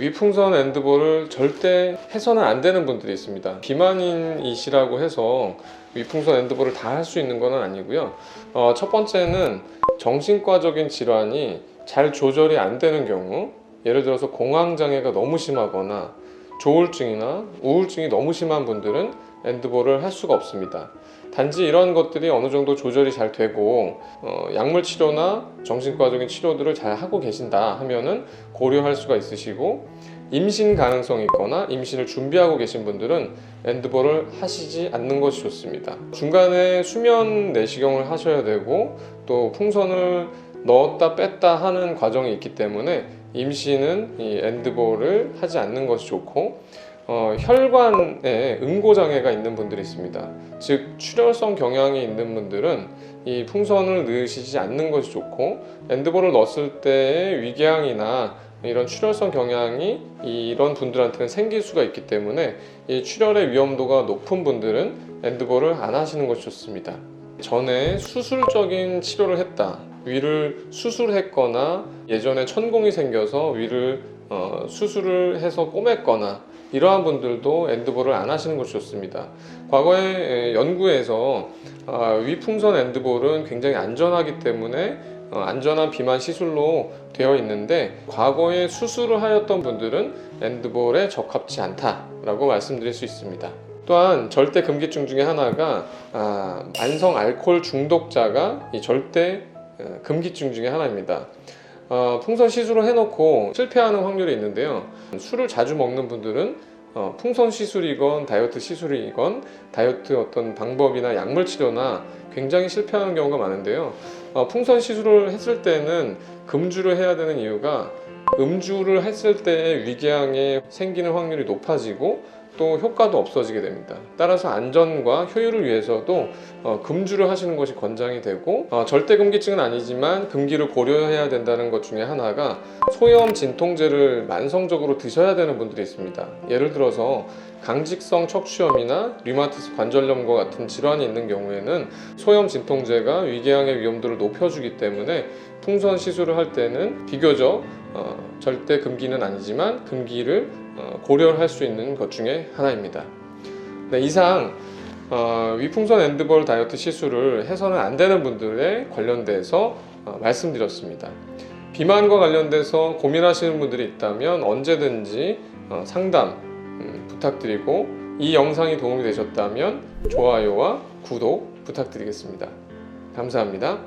위풍선 엔드볼을 절대 해서는 안 되는 분들이 있습니다. 비만인이시라고 해서 위풍선 엔드볼을 다 할 수 있는 건 아니고요. 어, 첫 번째는 정신과적인 질환이 잘 조절이 안 되는 경우, 예를 들어서 공황장애가 너무 심하거나 조울증이나 우울증이 너무 심한 분들은 엔드볼을 할 수가 없습니다. 단지 이런 것들이 어느 정도 조절이 잘 되고 어, 약물 치료나 정신과적인 치료들을 잘 하고 계신다 하면은 고려할 수가 있으시고 임신 가능성이 있거나 임신을 준비하고 계신 분들은 엔드볼을 하시지 않는 것이 좋습니다. 중간에 수면 내시경을 하셔야 되고 또 풍선을 넣었다 뺐다 하는 과정이 있기 때문에 임신은 이 엔드볼을 하지 않는 것이 좋고 어, 혈관에 응고 장애가 있는 분들이 있습니다. 즉 출혈성 경향이 있는 분들은 이 풍선을 넣으시지 않는 것이 좋고 엔드볼을 넣었을 때의 위궤양이나 이런 출혈성 경향이 이런 분들한테는 생길 수가 있기 때문에 이 출혈의 위험도가 높은 분들은 엔드볼을 안 하시는 것이 좋습니다. 전에 수술적인 치료를 했다. 위를 수술했거나 예전에 천공이 생겨서 위를 어, 수술을 해서 꼬맸거나 이러한 분들도 엔드볼을 안 하시는 것이 좋습니다. 과거에 에, 연구에서 아, 위풍선 엔드볼은 굉장히 안전하기 때문에 어, 안전한 비만 시술로 되어 있는데 과거에 수술을 하였던 분들은 엔드볼에 적합치 않다라고 말씀드릴 수 있습니다. 또한 절대 금기증 중에 하나가 아, 만성 알코올 중독자가 이 절대 어, 금기증 중에 하나입니다. 어, 풍선 시술을 해놓고 실패하는 확률이 있는데요. 술을 자주 먹는 분들은 어, 풍선 시술이건 다이어트 시술이건 다이어트 어떤 방법이나 약물 치료나 굉장히 실패하는 경우가 많은데요. 어, 풍선 시술을 했을 때는 금주를 해야 되는 이유가 음주를 했을 때 위궤양에 생기는 확률이 높아지고 또 효과도 없어지게 됩니다. 따라서 안전과 효율을 위해서도 어, 금주를 하시는 것이 권장이 되고 어, 절대 금기증은 아니지만 금기를 고려해야 된다는 것 중에 하나가 소염 진통제를 만성적으로 드셔야 되는 분들이 있습니다. 예를 들어서 강직성 척추염이나 류마티스 관절염과 같은 질환이 있는 경우에는 소염 진통제가 위궤양의 위험도를 높여주기 때문에 풍선 시술을 할 때는 비교적 어, 절대 금기는 아니지만 금기를 어, 고려할 수 있는 것 중에 하나입니다. 네, 이상 어, 위풍선 엔드볼 다이어트 시술을 해서는 안 되는 분들에 관련돼서 어, 말씀드렸습니다. 비만과 관련돼서 고민하시는 분들이 있다면 언제든지 어, 상담 음, 부탁드리고 이 영상이 도움이 되셨다면 좋아요와 구독 부탁드리겠습니다. 감사합니다.